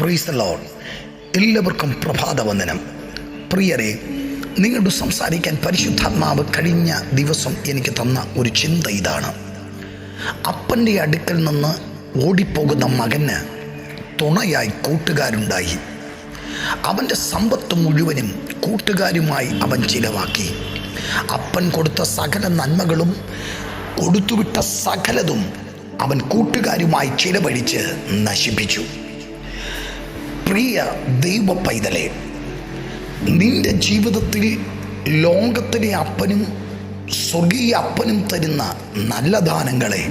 പ്രീസ് loan എല്ലാവർക്കും പ്രഭാതവന്ദനം. പ്രിയരെ നിങ്ങളോട് സംസാരിക്കാൻ പരിശുദ്ധാത്മാവ് കഴിഞ്ഞ ദിവസം എനിക്ക് തന്ന ഒരു ചിന്ത ഇതാണ്. അപ്പന്റെ അടുക്കൽ നിന്ന് ഓടിപ്പോകുന്ന മകന് തുണയായി കൂട്ടുകാരുണ്ടായി. അവന്റെ സമ്പത്ത് മുഴുവനും കൂട്ടുകാരുമായി അവൻ ചിലവാക്കി. അപ്പൻ കൊടുത്ത സകല നന്മകളും കൊടുത്തുവിട്ട സകലതും അവൻ കൂട്ടുകാരുമായി ചിലവഴിച്ച് നശിപ്പിച്ചു. പ്രിയ ദൈവ പൈതലെ നിന്റെ ജീവിതത്തിൽ ലോകത്തിലെ അപ്പനും സ്വർഗീയ അപ്പനും തരുന്ന നല്ല ദാനങ്ങളെ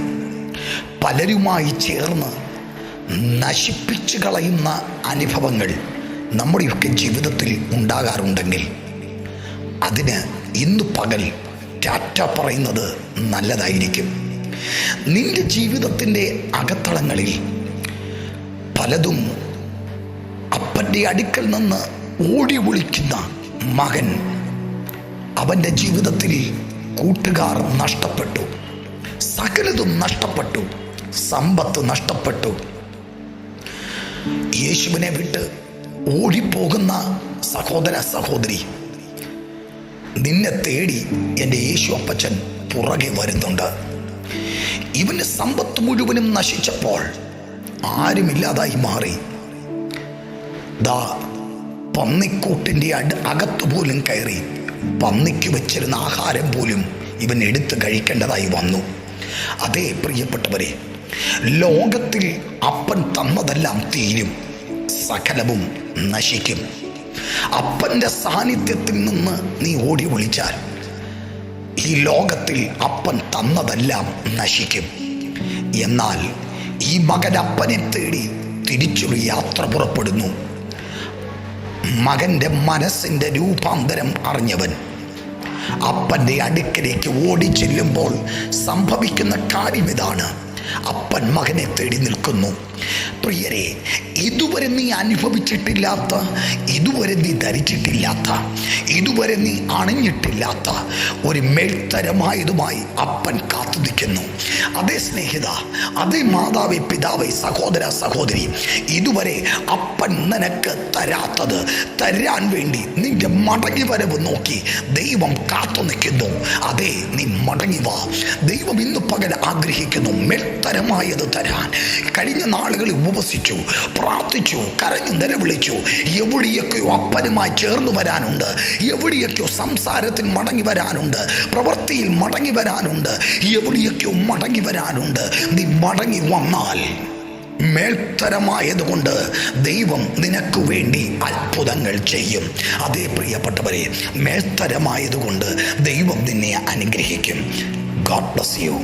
പലരുമായി ചേർന്ന് നശിപ്പിച്ചു കളയുന്ന അനുഭവങ്ങൾ നമ്മുടെയൊക്കെ ജീവിതത്തിൽ ഉണ്ടാകാറുണ്ടെങ്കിൽ അതിന് ഇന്ന് പകൽ ടാറ്റ പറയുന്നത് നല്ലതായിരിക്കും. നിന്റെ ജീവിതത്തിന്റെ അകത്തളങ്ങളിൽ പലതും അപ്പന്റെ അടുക്കൽ നിന്ന് ഓടി വിളിക്കുന്ന മകൻ. അവന്റെ ജീവിതത്തിൽ കൂട്ടുകാർ നഷ്ടപ്പെട്ടു. സകലതും നഷ്ടപ്പെട്ടു. സമ്പത്ത് നഷ്ടപ്പെട്ടു. യേശുവിനെ വിട്ട് ഓടിപ്പോകുന്ന സഹോദര സഹോദരി നിന്നെ തേടി എന്റെ യേശു അപ്പച്ചൻ പുറകെ വരുന്നുണ്ട്. ഇവന് സമ്പത്ത് മുഴുവനും നശിച്ചപ്പോൾ ആരുമില്ലാതായി മാറി. ദാ പന്നിക്കൂട്ടിന്റെ അട് അകത്തു പോലും കയറി. പന്നിക്ക് വെച്ചിരുന്ന ആഹാരം പോലും ഇവൻ എടുത്ത് കഴിക്കേണ്ടതായി വന്നു. അതേ പ്രിയപ്പെട്ടവരെ ലോകത്തിൽ അപ്പൻ തന്നതെല്ലാം തീരും സകലവും നശിക്കും. അപ്പന്റെ സാന്നിധ്യത്തിൽ നിന്ന് നീ ഓടി വിളിച്ചാൽ ഈ ലോകത്തിൽ അപ്പൻ തന്നതെല്ലാം നശിക്കും. എന്നാൽ ഈ മകൻ അപ്പനെ തേടി തിരിച്ചൊരു യാത്ര പുറപ്പെടുന്നു. മകന്റെ മനസ്സിന്റെ രൂപാന്തരം അറിഞ്ഞവൻ. അപ്പന്റെ അടുക്കലേക്ക് ഓടി ചെല്ലുമ്പോൾ സംഭവിക്കുന്ന കാര്യം ഇതാണ്. അപ്പൻ മകനെ തേടി നിൽക്കുന്നു. പ്രിയരെ ഇതുവരെ നീ അനുഭവിച്ചിട്ടില്ലാത്ത ഇതുവരെ നീ ധരിച്ചിട്ടില്ലാത്ത ഇതുവരെ നീ അണിഞ്ഞിട്ടില്ലാത്ത ഒരു മേൽത്തരമായതുമായി അപ്പൻ കാത്തു നിൽക്കുന്നു അതേ സ്നേഹിത അതേ മാതാവ് പിതാവ് സഹോദര സഹോദരി ഇതുവരെ അപ്പൻ നിനക്ക് തരാത്തത് തരാൻ വേണ്ടി നിന്റെ മടങ്ങി വരവ് നോക്കി ദൈവം കാത്തു നിൽക്കുന്നു അതേ നീ മടങ്ങി വാ. ദൈവം ഇന്ന് പകൽ ആഗ്രഹിക്കുന്നു മേൽത്തരമായത് തരാൻ. കഴിഞ്ഞ നാളുകളിൽ ഉപവസിച്ചു പ്രാർത്ഥിച്ചു കരഞ്ഞു നിലവിളിച്ചു. എവിടെയൊക്കെയോ അപ്പനുമായി ചേർന്ന് വരാനുണ്ട്. എവിടെയൊക്കെയോ സംസാരത്തിൽ മടങ്ങി വരാനുണ്ട്. പ്രവൃത്തിയിൽ മടങ്ങി വരാനുണ്ട്. എവിടെയൊക്കെയോ മടങ്ങി വരാനുണ്ട്. നീ മടങ്ങി വന്നാൽ മേൽത്തരമായതുകൊണ്ട് ദൈവം നിനക്ക് വേണ്ടി അത്ഭുതങ്ങൾ ചെയ്യും. അതേ പ്രിയപ്പെട്ടവരെ മേൽത്തരമായതുകൊണ്ട് ദൈവം നിന്നെ അനുഗ്രഹിക്കും. God bless you